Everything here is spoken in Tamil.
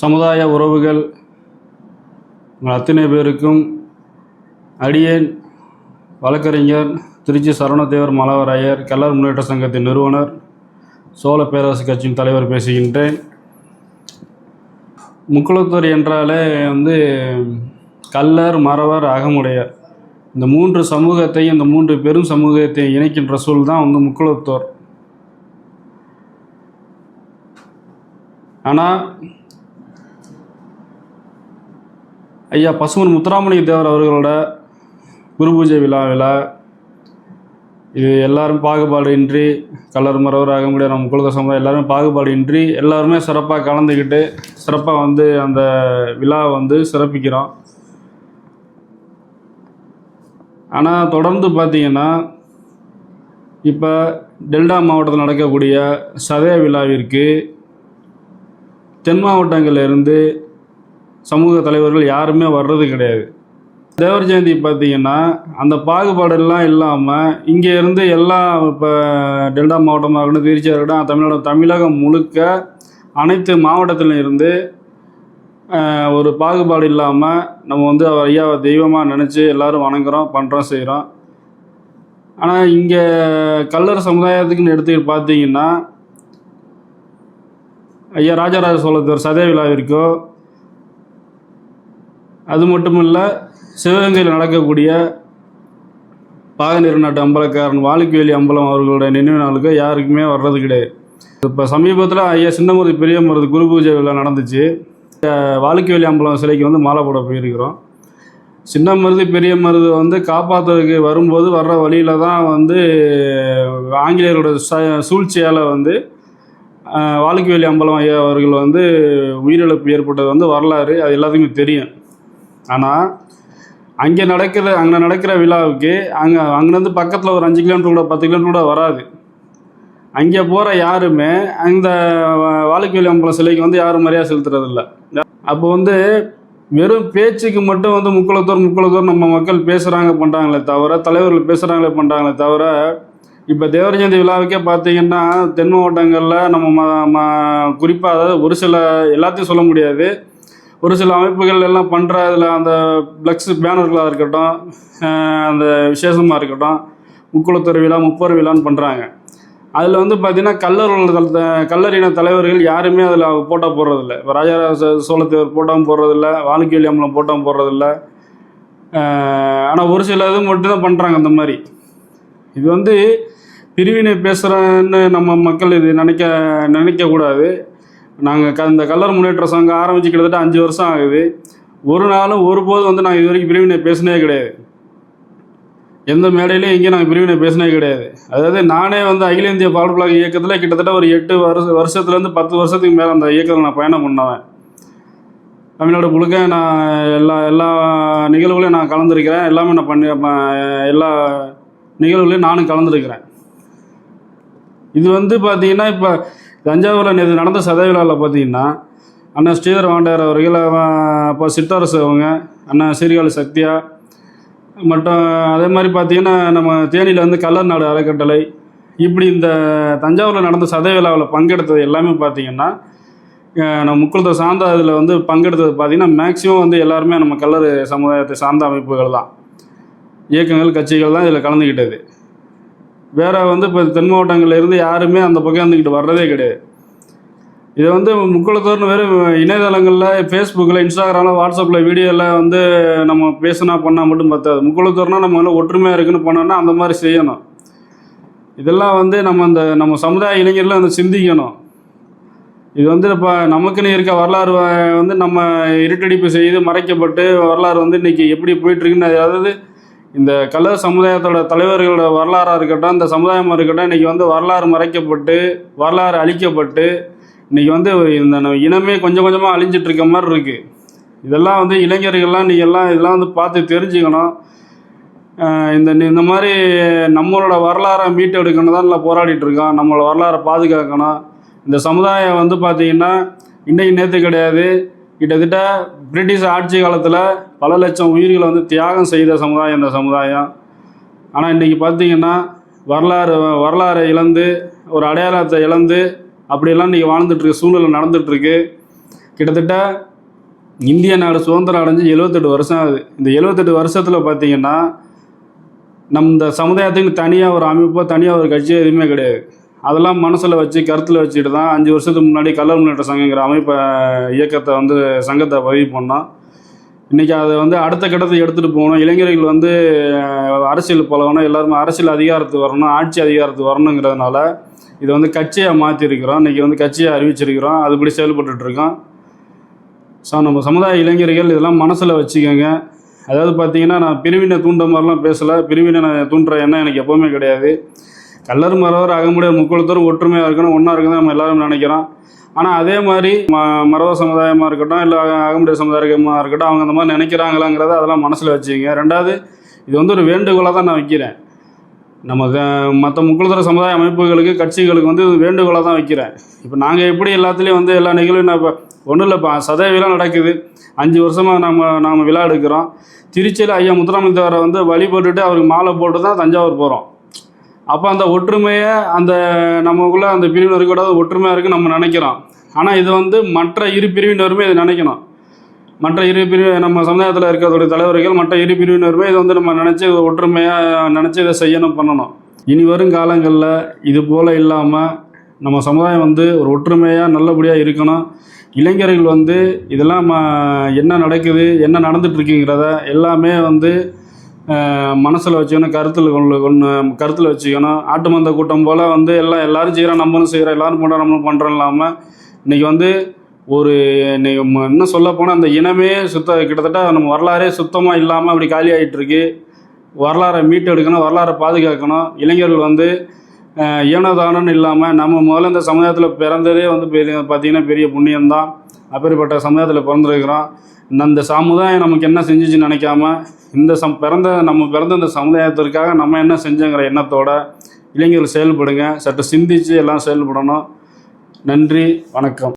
சமுதாய உறவுகள் உங்கள் அத்தனை பேருக்கும் அடியேன் வழக்கறிஞர் திருச்சி சரவணதேவர் மலவராயர் கல்லர் முன்னேற்ற சங்கத்தின் நிறுவனர் சோழ பேரரசு கட்சியின் தலைவர் பேசுகின்றேன். முக்குளத்தூர் என்றாலே வந்து கல்லர் மறவர் அகமுடையர். இந்த மூன்று சமூகத்தை இந்த மூன்று பெரும் சமூகத்தை இணைக்கின்ற சொல் தான் வந்து முக்குளத்தூர். ஆனால் ஐயா பசுமன் முத்துராமலிங்க தேவர் அவர்களோட குரு பூஜை விழாவில் இது எல்லாரும் பாகுபாடு இன்றி கலர் மரவர் ஆக முடியாது நம்ம குலக சமுதாயம் எல்லாருமே பாகுபாடு இன்றி எல்லாருமே சிறப்பாக கலந்துக்கிட்டு சிறப்பாக வந்து அந்த விழாவை வந்து சிறப்பிக்கிறோம். ஆனால் தொடர்ந்து பார்த்தீங்கன்னா இப்போ டெல்டா மாவட்டத்தில் நடக்கக்கூடிய சதய விழாவிற்கு தென் மாவட்டங்களிலிருந்து சமூக தலைவர்கள் யாருமே வர்றது கிடையாது. தேவர் ஜெயந்தி பார்த்தீங்கன்னா அந்த பாகுபாடெல்லாம் இல்லாமல் இங்கே இருந்து எல்லா இப்போ டெல்டா மாவட்டமாக இருக்கட்டும் திருச்சியாக இருக்கட்டும் தமிழ்நாடு தமிழகம் முழுக்க அனைத்து மாவட்டத்திலும் இருந்து ஒரு பாகுபாடு இல்லாமல் நம்ம வந்து அவர் ஐயாவை தெய்வமாக நினச்சி எல்லோரும் வணங்குறோம் பண்ணுறோம் செய்கிறோம் ஆனால் இங்கே கல்லர் சமுதாயத்துக்குன்னு எடுத்து பார்த்தீங்கன்னா ஐயா ராஜராஜ சோழத்தர் சதய விழாவிற்கோ அது மட்டும் இல்லை சிவகங்கையில் நடக்கக்கூடிய பாகநீர் நாட்டு அம்பலக்காரன் வாலிக்குவேலி அம்பலம் அவர்களுடைய நினைவு நாளுக்கு யாருக்குமே வர்றது கிடையாது. இப்போ சமீபத்தில் ஐயா சின்னமருது பெரியமருது குரு பூஜை விழா நடந்துச்சு. வாலிக்குவேலி அம்பலம் சிலைக்கு வந்து மாலை போட போயிருக்கிறோம். சின்ன மருது பெரிய மருது வந்து காப்பாற்றுறதுக்கு வரும்போது வர்ற வழியில் தான் வந்து ஆங்கிலேயரோட ச சூழ்ச்சியால் வந்து அஹ், அம்பலம் ஐயா அவர்கள் வந்து உயிரிழப்பு ஏற்பட்டது வந்து வரலாறு அது எல்லாத்துக்குமே தெரியும். ஆனால் அங்கே நடக்கிற அங்கே நடக்கிற விழாவுக்கு அங்கே அங்கேருந்து பக்கத்தில் ஒரு அஞ்சு கிலோமீட்டர் கூட பத்து கிலோமீட்டர் கூட வராது. அங்கே போகிற யாருமே அந்த வா- அம்பலம் சிலைக்கு வந்து யாரும் மரியாதை செலுத்துறதில்ல. அப்போ வந்து வெறும் பேச்சுக்கு மட்டும் வந்து முக்குளத்தோர் முக்குளத்தோர் நம்ம மக்கள் பேசுகிறாங்க பண்ணுறாங்களே தவிர தலைவர்கள் பேசுகிறாங்களே பண்ணுறாங்களே தவிர இப்போ தேவர் ஜெயந்தி விழாவுக்கே பார்த்தீங்கன்னா தென் மாவட்டங்களில் நம்ம ம ம குறிப்பாக அதாவது ஒரு சில எல்லாத்தையும் சொல்ல முடியாது. ஒரு சில அமைப்புகள் எல்லாம் பண்ணுறதுல அந்த பிளக்ஸ் பேனர்களாக இருக்கட்டும் அந்த விசேஷமாக இருக்கட்டும் முக்குளத்தொரு விழா முப்பொரு விழான்னு பண்ணுறாங்க அதில் வந்து பார்த்தீங்கன்னா கல்லர்கள் கல்லறின தலைவர்கள் யாருமே அதில் போட்டோ போடுறதில்ல. இப்போ ராஜராஜ சோழத்தேவர் போட்டாவும் போடுறதில்ல வாழுக்கியல் அம்பலம் போட்டாவும் போடுறதில்ல. ஆனால் ஒரு சில இது மட்டும் தான் பண்ணுறாங்க அந்த மாதிரி. இது வந்து பிரிவினை பேசுகிறேன்னு நம்ம மக்கள் இது நினைக்க நினைக்கக்கூடாது நாங்கள் க இந்த கல்லர் முன்னேற்ற சங்கம் ஆரம்பித்து கிட்டத்தட்ட அஞ்சு வருஷம் ஆகுது. ஒரு நாளும் ஒருபோதும் வந்து நாங்கள் இது வரைக்கும் பிரிவினை பேசினே கிடையாது. எந்த மேடையிலையும் எங்கேயும் நாங்கள் பிரிவினை பேசினே கிடையாது. அதாவது நானே வந்து அகில இந்திய பால் இயக்கத்தில் கிட்டத்தட்ட ஒரு எட்டு வருஷ வருஷத்துலேருந்து பத்து வருஷத்துக்கு மேலே அந்த இயக்கத்தில் நான் பயணம் பண்ணவேன். தமிழ்நாடு முழுக்க நான் எல்லா எல்லா நிகழ்வுகளையும் நான் கலந்துருக்கிறேன். எல்லாமே நான் பண்ணி எல்லா நிகழ்வுகளையும் நானும் கலந்துருக்கிறேன். இது வந்து பார்த்தீங்கன்னா இப்போ தஞ்சாவூரில் நேற்று நடந்த சதவிழாவில் பார்த்தீங்கன்னா அண்ணன் ஸ்ரீதர் வாண்டார் அவர்கள் அவன் அப்போ சிற்றரசு அவங்க அண்ணன் சீர்காழி சக்தியா மற்றும் அதே மாதிரி பார்த்தீங்கன்னா நம்ம தேனியில் வந்து கல்லர் நாடு அறக்கட்டளை இப்படி இந்த தஞ்சாவூரில் நடந்த சதவிழாவில் பங்கெடுத்தது எல்லாமே பார்த்தீங்கன்னா நம்ம முக்குளத்தை சார்ந்த இதில் வந்து பங்கெடுத்தது பார்த்தீங்கன்னா மேக்ஸிமம் வந்து எல்லாருமே நம்ம கல்லர் சமுதாயத்தை சார்ந்த அமைப்புகள் தான். இயக்கங்கள் கட்சிகள் தான் இதில் கலந்துக்கிட்டது வேற வந்து இப்போ தென் மாவட்டங்கள்ல இருந்து யாருமே அந்த பக்கம் இருந்துக்கிட்டு வர்றதே கிடையாது. இதை வந்து முக்குளத்தோர்னு வெறும் இணையதளங்களில் ஃபேஸ்புக்கில் இன்ஸ்டாகிராமில் வாட்ஸ்அப்பில் வீடியோவில் வந்து நம்ம பேசினா பண்ணால் மட்டும் பத்தாது. முக்குளத்தோர்னா நம்ம வந்து ஒற்றுமையாக இருக்குன்னு பண்ணோன்னா அந்த மாதிரி செய்யணும். இதெல்லாம் வந்து நம்ம அந்த நம்ம சமுதாய இளைஞர்லாம் வந்து சிந்திக்கணும். இது வந்து இப்போ நமக்குன்னு இருக்க வரலாறு வந்து நம்ம இருட்டடிப்பு செய்து மறைக்கப்பட்டு வரலாறு வந்து இன்னைக்கு எப்படி போயிட்டு இருக்குன்னு அதாவது இந்த கள்ள சமுதாயத்தோட தலைவர்களோட வரலாறாக இருக்கட்டும் இந்த சமுதாயமாக இருக்கட்டும் இன்னைக்கு வந்து வரலாறு மறைக்கப்பட்டு வரலாறு அழிக்கப்பட்டு இன்னைக்கு வந்து இந்த இனமே கொஞ்சம் கொஞ்சமாக அழிஞ்சிட்ருக்க மாதிரி இருக்குது இதெல்லாம் வந்து இளைஞர்கள்லாம் நீங்க எல்லாம் இதெல்லாம் வந்து பார்த்து தெரிஞ்சுக்கணும். இந்த இந்த மாதிரி நம்மளோட வரலாறை மீட்டெடுக்கணும் தான் இல்லை போராடிட்டுருக்கோம் நம்மளோட வரலாறை பாதுகாக்கணும். இந்த சமுதாயம் வந்து பார்த்திங்கன்னா இன்றைக்கு நேற்று கிடையாது. கிட்டத்தட்ட பிரிட்டிஷ் ஆட்சி காலத்தில் பல லட்சம் உயிர்களை வந்து தியாகம் செய்த சமுதாயம் இந்த சமுதாயம். ஆனால் இன்றைக்கி பார்த்தீங்கன்னா வரலாறு வரலாறை இழந்து ஒரு அடையாளத்தை இழந்து அப்படியெல்லாம் இன்றைக்கி வாழ்ந்துட்டுருக்கு சூழ்நிலை நடந்துகிட்ருக்கு கிட்டத்தட்ட இந்திய நாடு சுதந்திரம் அடைஞ்சு எழுபத்தெட்டு வருஷம் ஆகுது. இந்த எழுபத்தெட்டு வருஷத்தில் பார்த்தீங்கன்னா நம்ம இந்த சமுதாயத்துக்கு தனியாக ஒரு அமைப்போ தனியாக ஒரு கட்சியோ எதுவுமே கிடையாது. அதெல்லாம் மனசில் வச்சு கருத்தில் வச்சுட்டு தான் அஞ்சு வருஷத்துக்கு முன்னாடி கல்லர் முன்னேற்ற சங்கங்கிற அமைப்பை இயக்கத்தை வந்து சங்கத்தை பதிவு பண்ணோம் இன்றைக்கி அதை வந்து அடுத்த கட்டத்தை எடுத்துகிட்டு போகணும். இளைஞர்கள் வந்து அரசியல் பழகணும். எல்லாருமே அரசியல் அதிகாரத்துக்கு வரணும் ஆட்சி அதிகாரத்துக்கு வரணுங்கிறதுனால இதை வந்து கட்சியாக மாற்றிருக்கிறோம் இன்றைக்கி வந்து கட்சியை அறிவிச்சிருக்கிறோம். அதுபடி செயல்பட்டுட்டு இருக்கோம். ஸோ நம்ம சமுதாய இளைஞர்கள் இதெல்லாம் மனசில் வச்சுக்கோங்க. அதாவது பார்த்தீங்கன்னா நான் பிரிவினை தூண்ட மாதிரிலாம் பேசலை. பிரிவினை நான் தூண்டுற எண்ணம் எனக்கு எப்போவுமே கிடையாது. கல்லர் மறவர் அகமுடையார் முக்குளத்தோர் ஒற்றுமையாக இருக்கணும் ஒன்றா இருக்கணும் நம்ம எல்லாரும் நினைக்கிறோம். ஆனால் அதே மாதிரி ம மறவர் சமுதாயமாக இருக்கட்டும் இல்லை அகமுடைய சமுதாயமாக இருக்கட்டும் அவங்க அந்த மாதிரி நினைக்கிறாங்களாங்கிறத அதெல்லாம் மனசில் வச்சுக்கோங்க. ரெண்டாவது இது வந்து ஒரு வேண்டுகோளாக தான் நான் வைக்கிறேன். நம்ம மற்ற முக்குளத்தர சமுதாய அமைப்புகளுக்கு கட்சிகளுக்கு வந்து வேண்டுகோளாக தான் வைக்கிறேன். இப்போ நாங்கள் எப்படி எல்லாத்துலேயும் வந்து எல்லா நிகழ்வும் நான் இப்போ ஒன்றும் இல்லை இப்போ சதய விழா நடக்குது. அஞ்சு வருஷமாக நம்ம நாம் விழா எடுக்கிறோம். திருச்சியில் ஐயா முத்துராமலிங்கவரை வந்து வழிபட்டுட்டு அவருக்கு மாலை போட்டு தான் தஞ்சாவூர் போகிறோம் அப்போ அந்த ஒற்றுமையை அந்த நமக்குள்ளே அந்த பிரிவினர் கூட ஒற்றுமையாக இருக்குன்னு நம்ம நினைக்கிறோம். ஆனால் இது வந்து மற்ற இரு பிரிவினருமே இதை நினைக்கணும். மற்ற இரு பிரிவு நம்ம சமுதாயத்தில் இருக்கிறதோட தலைவர்கள் மற்ற இரு பிரிவினருமே இதை வந்து நம்ம நினச்சி ஒற்றுமையாக நினச்சி இதை செய்யணும் பண்ணணும். இனி வரும் காலங்களில் இது போல் இல்லாமல் நம்ம சமுதாயம் வந்து ஒரு ஒற்றுமையாக நல்லபடியாக இருக்கணும். இளைஞர்கள் வந்து இதெல்லாம் ம- என்ன நடக்குது என்ன நடந்துட்டு இருக்குங்கிறத எல்லாமே வந்து மனசில் வச்சுக்கணும் கருத்தில் கொண்டு கொண்டு கருத்தில் வச்சுக்கணும். ஆட்டு மந்த கூட்டம் போல் வந்து எல்லாம் எல்லோரும் செய்கிறோம் நம்மளும் செய்கிறோம் எல்லோரும் பண்ணுறோம் நம்மளும் பண்ணுறோம் இல்லாமல் இன்றைக்கி வந்து ஒரு இன்றைக்கி ம- இன்னும் சொல்ல போனால் அந்த இனமே சுத்த கிட்டத்தட்ட நம்ம வரலாறே சுத்தமாக இல்லாமல் அப்படி காலி ஆகிட்டுருக்கு வரலாறை மீட்டெடுக்கணும் வரலாறை பாதுகாக்கணும். இளைஞர்கள் வந்து ஏனதானன்னு இல்லாமல் நம்ம முதல்ல இந்த சமுதாயத்தில் பிறந்ததே வந்து பெரிய பார்த்திங்கன்னா பெரிய புண்ணியம்தான். அப்பேற்பட்ட சமுதாயத்தில் பிறந்திருக்கிறோம். இந்த- சமுதாயம் நமக்கு என்ன செஞ்சுச்சுன்னு நினைக்காம இந்த சம் பிறந்த நம்ம பிறந்த இந்த சமுதாயத்திற்காக நம்ம என்ன செஞ்சோங்கிற எண்ணத்தோட இளைஞர்கள் செயல்படுங்க. சற்று சிந்திச்சு எல்லாம் செயல்படணும். நன்றி வணக்கம்.